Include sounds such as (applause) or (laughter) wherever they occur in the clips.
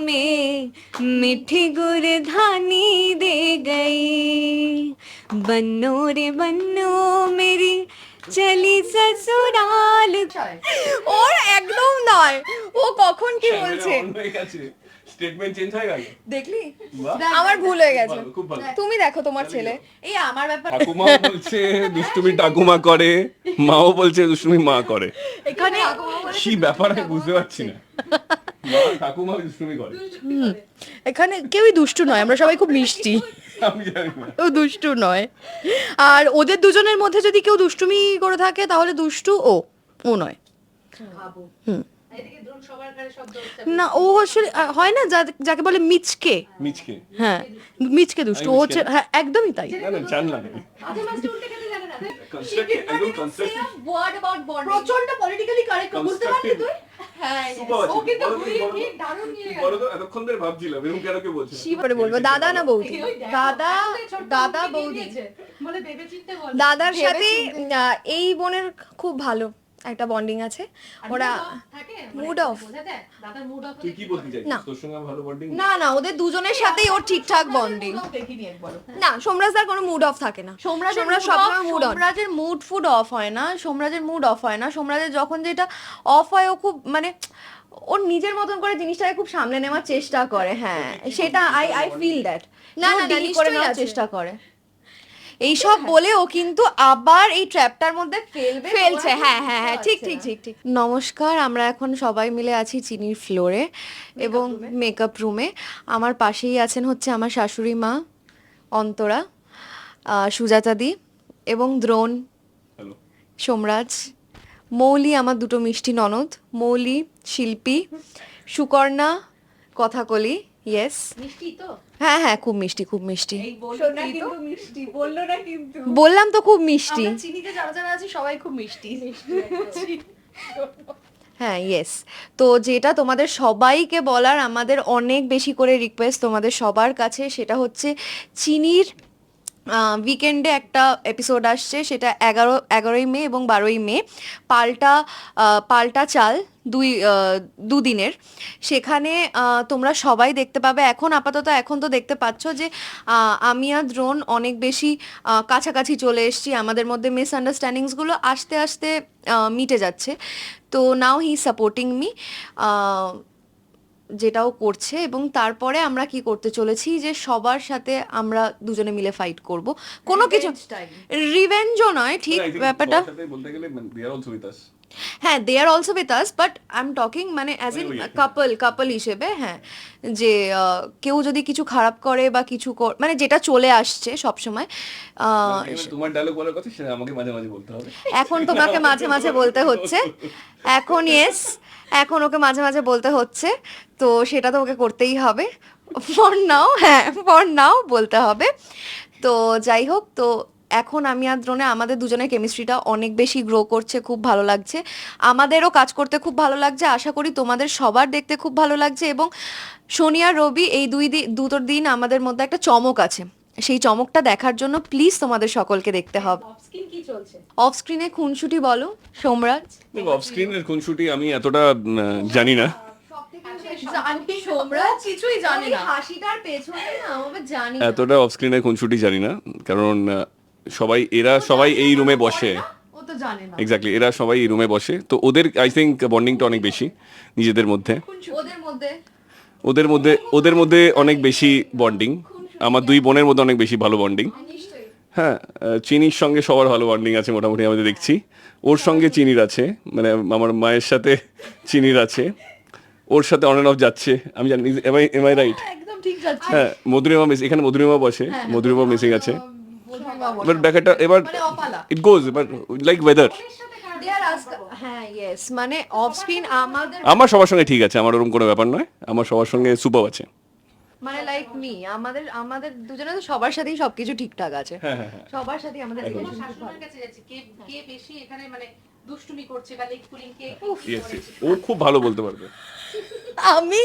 में मिठी गुड़ धानी दे गई बन्नो रे बन्नो मेरी चली ससुराल ওর একদম নয় ও কখন কি বলছে স্টেটমেন্ট চেঞ্জ হয়ে গেল দেখলি বাহ। আমার ভুল হয়ে গেছে ভালো, খুব ভালো। তুমি দেখো তোমার ছেলে এই আমার ব্যাপার ঠাকুমা বলছে দুষ্টুমি ঠাকুমা করে মাও বলছে দুষ্টুমি মা করে এখানে কি ব্যাপার আমি বুঝতে পারছি না (laughs) মা ঠাকুমা দুষ্টুমি করে। এখানে কেউই দুষ্টু নয় আমরা সবাই খুব মিষ্টি। কেউ দুষ্টু নয়। আর ওদের দুজনের মধ্যে যদি কেউ দুষ্টুমি করে থাকে তাহলে দুষ্টু ও ও নয়। না ও আসলে হয় না যা- যাকে বলে মিচকে। মিচকে। হ্যাঁ মিচকে দুষ্টু ও হচ্ছে হ্যাঁ একদমই তাই। জানলাম প্রচণ্ড পলিটিক্যালি কারেক্ট বুঝতে পারলি তুই? হ্যাঁ সুপার ও কিন্তু বলো তুমি, ঘুরিয়ে বলো। নিয়ে দারুণ নিয়ে গেল। বলো তো এতক্ষণ ধরে ভাবছিলাম এরকম কেন কেউ বলছে কি করে বলব? দাদা না বৌদি? দাদা দাদা বৌদি বলে ভেবে চিন্তে বল দাদার সাথে এই বোনের খুব ভালো। একটা বন্ডিং আছে। ওরা মুড অফ বলতে চাইছিস? না। তোর সঙ্গে আমার ভালো বন্ডিং না না ওদের দুজনের সাথেই ওর ঠিকঠাক বন্ডিং দেখিনি একবার না সোমরাজদার কোনো মুড অফ থাকে না। সোমরাজ mood সবসময় off, মুড সোমরাজের মুড ফুড অফ হয় না সোমরাজের মুড অফ হয় না। সোমরাজের যখন যেটা অফ হয় ও খুব মানে ওর নিজের মতন করে জিনিসটাকে খুব সামলে নেওয়ার চেষ্টা করে হ্যাঁ। সেটা আই আই ফিল দ্যাট না না করে নেওয়ার চেষ্টা করে। এইসব বলে ও কিন্তু আবার এই ট্র্যাপটার মধ্যে ফেলবে ফেলছে হ্যাঁ হ্যাঁ হ্যাঁ ঠিক ঠিক ঠিক ঠিক। নমস্কার আমরা এখন সবাই মিলে আছি চিনির ফ্লোরে এবং মেকআপ রুমে আমার পাশেই আছেন হচ্ছে আমার শাশুড়ি মা অন্তরা সুজাতাদি এবং দ্রোণ সোমরাজ মৌলি আমার দুটো মিষ্টি ননদ মৌলি শিল্পী সুকর্ণা কথাকলি ইয়েস মিষ্টি তো? হ্যাঁ হ্যাঁ খুব মিষ্টি খুব মিষ্টি। মিষ্টি বলল না কিন্তু। বললাম তো খুব মিষ্টি। চিনিতে যারা যারা আছে সবাই খুব মিষ্টি। হ্যাঁ ইয়েস তো যেটা তোমাদের সবাইকে বলার আমাদের অনেক বেশি করে রিকোয়েস্ট তোমাদের সবার কাছে সেটা হচ্ছে চিনির উইকেন্ডে একটা এপিসোড আসছে, সেটা এগারো, এগারোই মে এবং বারোই মে। পাল্টা পাল্টা চাল দুই দুদিনের। সেখানে তোমরা সবাই দেখতে পাবে। এখন আপাতত, এখন তো দেখতে পাচ্ছ যে আমি আর দ্রোন অনেক বেশি কাছাকাছি চলে এসেছি। আমাদের মধ্যে মিসআন্ডারস্ট্যান্ডিংসগুলো আস্তে আস্তে মিটে যাচ্ছে। তো নাও হি সাপোর্টিং মি যেটাও করছে এবং তারপরে আমরা কি করতে চলেছি যে সবার সাথে আমরা দুজনে মিলে ফাইট করব। কোনো কিছু রিভেঞ্জও নয় ঠিক ব্যাপারটা বলতে গেলে আস হ্যাঁ they are also with us but I am talking মানে অ্যাজ কি। কাপল কাপল হিসেবে হ্যাঁ যে কেউ যদি কিছু খারাপ করে বা কিছু মানে যেটা চলে আসছে সবসময় আহ, তোমার ডায়লগ বলার কথা সেটা আমাকে মাঝে মাঝে বলতে হবে। এখন তোমাকে মাঝে মাঝে বলতে হচ্ছে। এখন ইয়েস এখন ওকে মাঝে মাঝে বলতে হচ্ছে, তো সেটা তো ওকে করতেই হবে। ফর নাও হ্যাঁ ফর নাও বলতে হবে। তো যাই হোক, তো এখন আমি আর দ্রোণে আমাদের দুজনের কেমিস্ট্রিটা অনেক বেশি গ্রো করছে, খুব ভালো লাগছে। আমাদেরও কাজ করতে খুব ভালো লাগছে, আশা করি তোমাদের সবার দেখতে খুব ভালো লাগছে এবং শনি আর রবি এই দুই দিন দুটোর দিন আমাদের মধ্যে একটা চমক আছে। সেই চমকটা দেখার জন্য প্লিজ তোমাদের সকলকে দেখতে হবে। অফ স্ক্রিন কি চলছে? অফ স্ক্রিনে খুনসুটি বলো সোমরাজ। অফ স্ক্রিনের কোন আমি এতটা জানি না। জানি সোমরাজ কিছুই জানি না। হাসিটার পেছনে না আমি জানি এতটা অফ স্ক্রিনের কোন জানি না কারণ সবাই এরা সবাই এই রুমে বসে। ও তো জানে না। এক্স্যাক্টলি এরা সবাই এই রুমে বসে। তো ওদের আই থিঙ্ক বন্ডিংটা অনেক বেশি নিজেদের মধ্যে। ওদের মধ্যে? ওদের মধ্যে ওদের মধ্যে অনেক বেশি বন্ডিং আমার দুই বোনের মধ্যে অনেক বেশি ভালো বন্ডিং হ্যাঁ চিনির সঙ্গে সবার ভালো বন্ডিং আছে মোটামুটি আমাদের দেখছি। ওর সঙ্গে চিনির আছে মানে আমার মায়ের সাথে চিনির আছে। ওর সাথে অন অফ যাচ্ছে আমি জানি am I am I right একদম ঠিক যাচ্ছে। হ্যাঁ মধুরিমা মিস এখানে মধুরিমা বসে মধুরিমা মিসিং আছে। এবার ব্যাপারটা এবার ইট গোজ এবার লাইক ওয়েদার হ্যাঁ মানে অফ স্ক্রিন আমাদের আমার সবার সঙ্গে ঠিক আছে আমার ওরকম কোনো ব্যাপার নয়। আমার সবার সঙ্গে সুপার আছে। মানে লাইক মি আমাদের আমাদের দুজনে তো সবার সাথেই সবকিছু ঠিকঠাক আছে। সবার সাথেই আমাদের তোমার শাশুড়ির কাছে যাচ্ছে কে কে বেশি এখানে মানে দুষ্টুমি করছে বা লেগ পুলিং কে ইয়েস ও খুব ভালো বলতে পারবে। আমি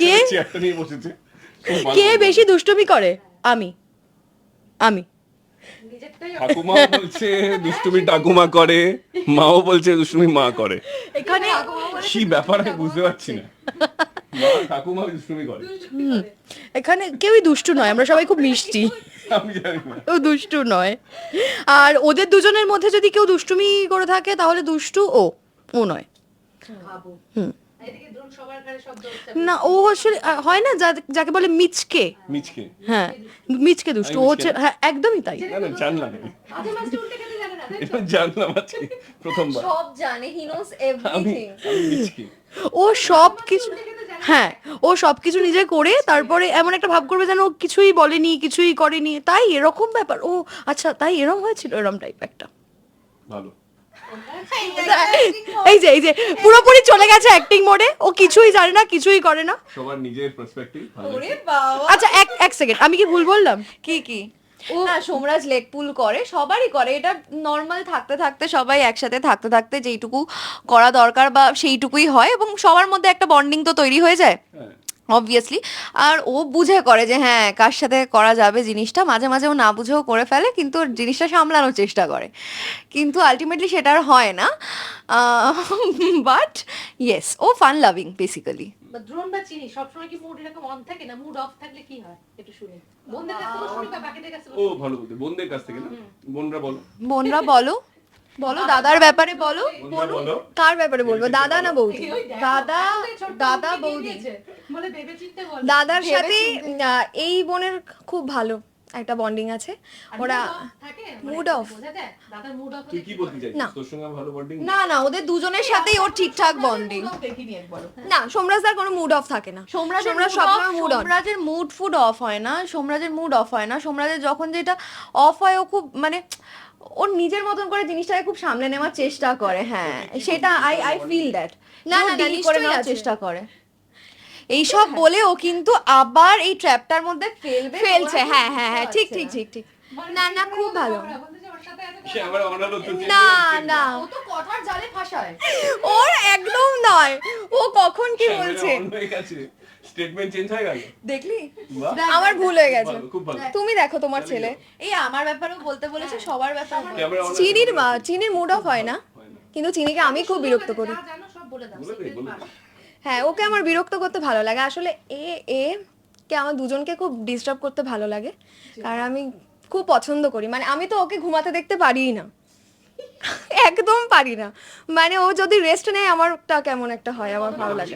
কে চেয়ারটা নিয়ে বসেছে। কে বেশি দুষ্টুমি করে? আমি। আমি। নিজেরটাই ঠাকুমা বলছে দুষ্টুমি ঠাকুমা করে মাও বলছে দুষ্টুমি মা করে। এখানে কি ব্যাপার আমি বুঝতে পারছি না। ঠাকুমা দুষ্টুমি করে। এখানে কেউই দুষ্টু নয় আমরা সবাই খুব মিষ্টি। কেউ দুষ্টু নয়। আর ওদের দুজনের মধ্যে যদি কেউ দুষ্টুমি করে থাকে তাহলে দুষ্টু ও ও নয়। হচ্ছে না ও আসলে হয় না যা- যাকে বলে মিচকে। মিচকে। হ্যাঁ মিচকে দুষ্টু ও হচ্ছে হ্যাঁ একদমই তাই। জানলাম (laughs) এটা জানলাম আজকে প্রথমবার। সব জানে হি নোস আমি ও সব কিছু হ্যাঁ ও সব কিছু নিজে করে তারপরে এমন একটা ভাব করবে যেন ও কিছুই বলেনি কিছুই করেনি। তাই এরকম ব্যাপার। ও আচ্ছা তাই এরকম হয়েছিল? এরকম টাইপ একটা। ভালো। এই যে এই যে পুরোপুরি চলে গেছে অ্যাক্টিং মোডে ও কিছুই জানে না কিছুই করে না। সবার নিজের পার্সপেক্টিভ আচ্ছা এক এক সেকেন্ড আমি কি ভুল বললাম? কি কি? না সোমরাজ লেগ পুল করে সবারই করে। এটা নর্মাল থাকতে থাকতে সবাই একসাথে থাকতে থাকতে যেইটুকু করা দরকার বা সেইটুকুই হয় এবং সবার মধ্যে একটা বন্ডিং তো তৈরি হয়ে যায় হ্যাঁ। অবভিয়াসলি আর ও বুঝে করে যে হ্যাঁ কার সাথে করা যাবে জিনিসটা। মাঝে মাঝে ও না বুঝেও করে ফেলে কিন্তু জিনিসটা সামলানোর চেষ্টা করে। কিন্তু আলটিমেটলি সেটা আর হয় না। But yes O fun loving basically Dron বা চিনি সবসময় কি মুড এরকম অন থাকে না? মুড অফ থাকলে কি হয়? একটু শুনি। বন্ধুদের কাছ থেকে শুনি বা বাকিদের কাছ থেকে ও ভালো বলতে বোনদের কাছ থেকে না? বোনরা বলো। বোনরা বলো। বলো দাদার ব্যাপারে বলো। বলো। কার ব্যাপারে বলব? দাদা না বৌদি? দাদা দাদা বৌদি দাদার সাথে এই বোনের খুব ভালো। একটা বন্ডিং আছে। ওরা মুড অফ বলতে চাইছিস? না। তোর সঙ্গে আমার ভালো বন্ডিং না না ওদের দুজনের সাথেই ওর ঠিকঠাক বন্ডিং দেখিনি একবার না সোমরাজদার কোনো মুড অফ থাকে না। সোমরাজ সোমরাজ সবসময় mood মুড off, সোমরাজের মুড ফুড অফ হয় না সোমরাজের মুড অফ হয় না। সোমরাজের যখন যেটা অফ হয় ও খুব মানে ওর নিজের মতন করে জিনিসটাকে খুব সামলে নেওয়ার চেষ্টা করে হ্যাঁ। সেটা আই আই ফিল দ্যাট না, না না, না না, করে নেওয়ার চেষ্টা করে। এইসব বলে ও কিন্তু আবার এই ট্র্যাপটার মধ্যে ফেলবে ফেলছে হ্যাঁ হ্যাঁ হ্যাঁ ঠিক ঠিক ঠিক ঠিক। না না খুব ভালো। না না। ও তো কথার জালে ফাঁসায়। ওর একদম নয়। ও কখন কি বলছে? অন স্টেটমেন্ট চেঞ্জ হয়ে গেল। দেখলি? আমার ভুল হয়ে গেছে। তুমি দেখো তোমার ছেলে। এই আমার ব্যাপারেও বলতে বলেছে সবার ব্যাপারে চিনির মা চিনির মুড অফ হয় না। কিন্তু চিনিকে আমি খুব বিরক্ত করি। হ্যাঁ ওকে আমার বিরক্ত করতে ভালো লাগে। আসলে এ এ কে আমার দুজনকে খুব ডিস্টার্ব করতে ভালো লাগে। কারণ আমি খুব পছন্দ করি। মানে আমি তো ওকে ঘুমাতে দেখতে পারিই না। (laughs) একদম পারি না। মানে ও যদি রেস্ট নেয় আমারটা কেমন একটা হয় আমার ভালো লাগে।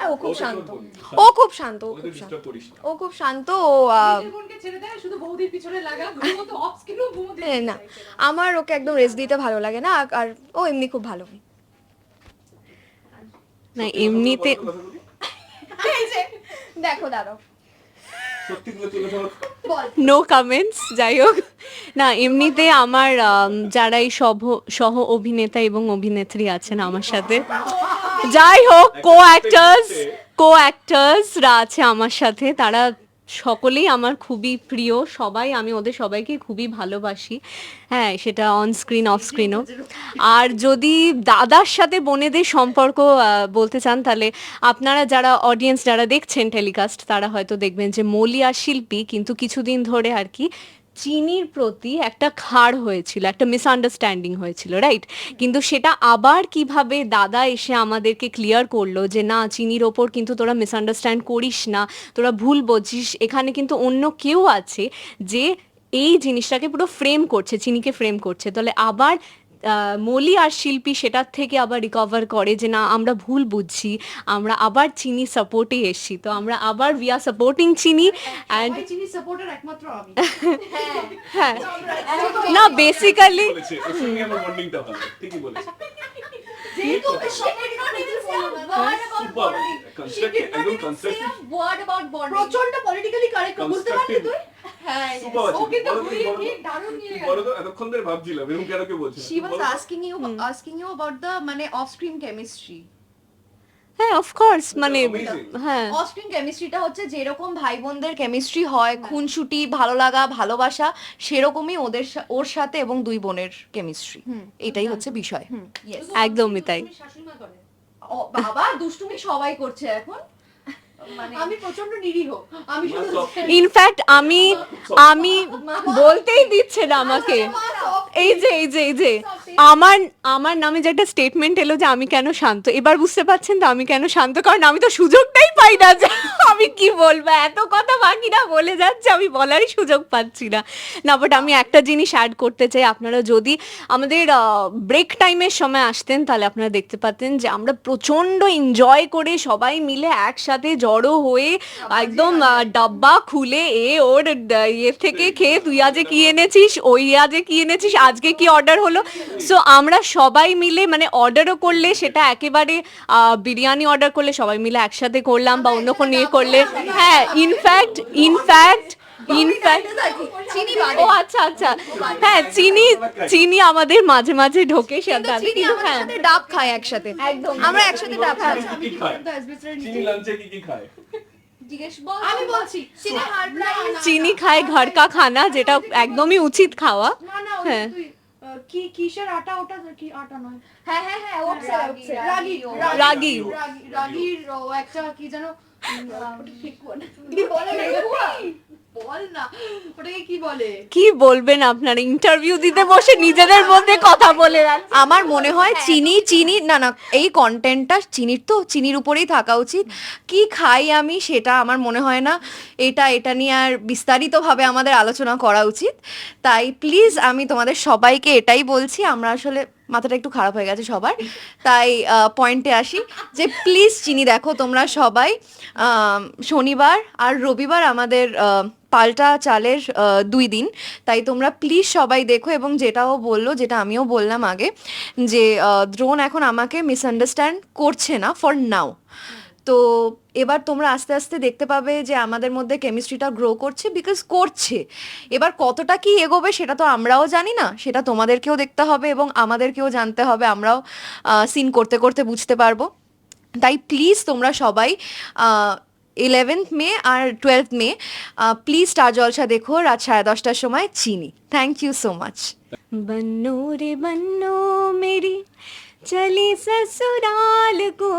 আর ও খুব শান্ত। ও খুব শান্ত ও খুব শান্ত। ও খুব শান্ত ও আহ, নিজের ছেড়ে দেয় শুধু বৌদির পিছনে লাগা ঘুমোতে অফ স্ক্রিনও ঘুমোতে এ, না। আমার ওকে একদম রেস্ট দিতে ভালো লাগে না আর ও এমনি খুব ভালো। না এমনিতে (laughs) দেখো দাঁড়াও। নো কমেন্টস যাই হোক। না এমনিতে আমার যারাই যারা এই সহ সহ অভিনেতা এবং অভিনেত্রী আছেন আমার সাথে। যাই হোক কো অ্যাক্টার্স কো অ্যাক্টার্সরা আছে আমার সাথে। তারা সকলেই আমার খুবই প্রিয়, সবাই, আমি ওদের সবাইকে খুবই ভালোবাসি। হ্যাঁ সেটা অন স্ক্রিন অফ স্ক্রিনও আর যদি দাদার সাথে বোনেদের সম্পর্ক বলতে চান, তাহলে আপনারা যারা অডিয়েন্স যারা দেখছেন টেলিকাস্ট তারা হয়তো দেখবেন যে মলিয়া শিল্পী, কিন্তু কিছুদিন ধরে আর কি চিনির প্রতি একটা খাড় হয়েছিল, একটা মিসআন্ডারস্ট্যান্ডিং হয়েছিল রাইট কিন্তু সেটা আবার কীভাবে দাদা এসে আমাদেরকে ক্লিয়ার করল যে, না, চিনির ওপর কিন্তু তোরা মিসআন্ডারস্ট্যান্ড করিস না, তোরা ভুল বুঝিস। এখানে কিন্তু অন্য কেউ আছে যে এই জিনিসটাকে পুরো ফ্রেম করছে, চিনিকে ফ্রেম করছে। তাহলে আবার মলি আর শিল্পী সেটার থেকে আবার রিকভার করে যে না আমরা ভুল বুঝছি আমরা আবার চিনি সাপোর্টে এসছি। তো আমরা আবার we are supporting Chini and Chini supporter একমাত্র আমি। (laughs) হ্যাঁ। না বেসিক্যালি প্রচণ্ড পলিটিক্যালি কারেক্ট বুঝতে পারলি তুই? হ্যাঁ এতক্ষণ ধরে ভাবছিলাম এরকম কেন মানে অফ স্ক্রিন কেমিস্ট্রি হ্যাঁ অফকোর্স মানে হ্যাঁ। অফ স্ক্রিন কেমিস্ট্রিটা হচ্ছে যেরকম ভাই বোনদের কেমিস্ট্রি হয়। খুনসুটি ভালো লাগা ভালোবাসা সেরকমই ওদের ওর সাথে এবং দুই বোনের কেমিস্ট্রি এটাই হচ্ছে বিষয়। একদমই তাই। বাবা দুষ্টুমি সবাই করছে এখন। আমি প্রচণ্ড নিরীহ। আমি ইনফ্যাক্ট আমি আমি বলতেই দিচ্ছে না আমাকে। এই যে এই যে এই যে আমার আমার নামে যে একটা স্টেটমেন্ট এলো যে আমি কেন শান্ত এবার বুঝতে পারছেন তো আমি কেন শান্ত কারণ আমি তো সুযোগটাই পাই না যে আমি কি বলব এত কথা বাকিরা বলে যাচ্ছে আমি বলারই সুযোগ পাচ্ছি না। না বাট আমি একটা জিনিস অ্যাড করতে চাই আপনারা যদি আমাদের ব্রেক টাইমের সময় আসতেন তাহলে আপনারা দেখতে পাতেন যে আমরা প্রচণ্ড এনজয় করে সবাই মিলে একসাথে জড়ো হয়ে একদম ডাব্বা খুলে এ ওর ইয়ে থেকে খেয়ে তুই আজে কি এনেছিস? ওই আজে কি এনেছিস? আজকে কি অর্ডার হলো? সো আমরা সবাই মিলে মানে অর্ডারও করলে সেটা একেবারে বিরিয়ানি অর্ডার করলে সবাই মিলে একসাথে করলাম বা অন্য কোনো ইয়ে করলে। হ্যাঁ ইনফ্যাক্ট ইনফ্যাক্ট ইনফ্যাক্ট ও আচ্ছা আচ্ছা। হ্যাঁ চিনি চিনি আমাদের মাঝে মাঝে ঢোকে চিনি আমাদের হ্যাঁ। সাথে ডাব খায় একসাথে। একদম। আমরা একসাথে ডাব খাই। কি খায়? চিনি লাঞ্চে কি কি খায়? আমি বলছি চিনি খায় ঘর কা খানা যেটা একদমই উচিত খাওয়া। না না ওই হ্যাঁ। তুই আহ, কি কিসের আটা? ওটা কি আটা নয়। হ্যাঁ হ্যাঁ হ্যাঁ ওটসে ওটসে রাগি রাগি। রাগি রাগির একটা কি যেন (laughs) (laughs) বলে কি বল না ওটাকে কি বলে? কি বলবেন আপনারা? ইন্টারভিউ দিতে বসে নিজেদের মধ্যে কথা বলে আমার মনে হয় চিনি চিনি না না এই কন্টেন্টটা চিনির তো চিনির উপরেই থাকা উচিত। কি খাই আমি সেটা আমার মনে হয় না। এটা এটা নিয়ে আর বিস্তারিতভাবে আমাদের আলোচনা করা উচিত। তাই প্লিজ আমি তোমাদের সবাইকে এটাই বলছি আমরা আসলে মাথাটা একটু খারাপ হয়ে গেছে সবার। তাই পয়েন্টে আসি যে প্লিজ চিনি দেখো তোমরা সবাই শনিবার আর রবিবার আমাদের আহ, পাল্টা চালের দুই দিন। তাই তোমরা প্লিজ সবাই দেখো এবং যেটাও বলল, যেটা আমিও বললাম আগে, যে দ্রোণ এখন আমাকে মিসআন্ডারস্ট্যান্ড করছে না ফর নাও তো এবার তোমরা আস্তে আস্তে দেখতে পাবে যে আমাদের মধ্যে কেমিস্ট্রিটা গ্রো করছে বিকজ করছে। এবার কতটা কি এগোবে সেটা তো আমরাও জানি না, সেটা তোমাদেরকেও দেখতে হবে এবং আমাদেরকেও জানতে হবে, আমরাও সিন করতে করতে বুঝতে পারব। তাই প্লিজ তোমরা সবাই eleventh May R twelve May please star Jalsha দেখো রাত সাড়ে দশটার সময় Chini thank you so much बन्नो रे बन्नो मेरी चली ससुराल को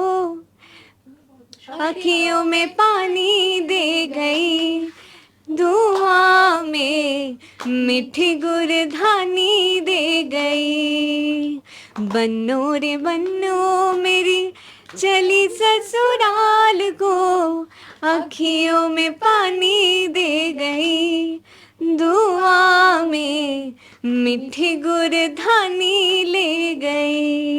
अखियों में पानी दे गई दुआ में मिठी गुरधानी दे गई बन्नो रे बन्नो मेरी चली ससुराल को अखियों में पानी दे गई दुआ में मिठी गुरधानी ले गई।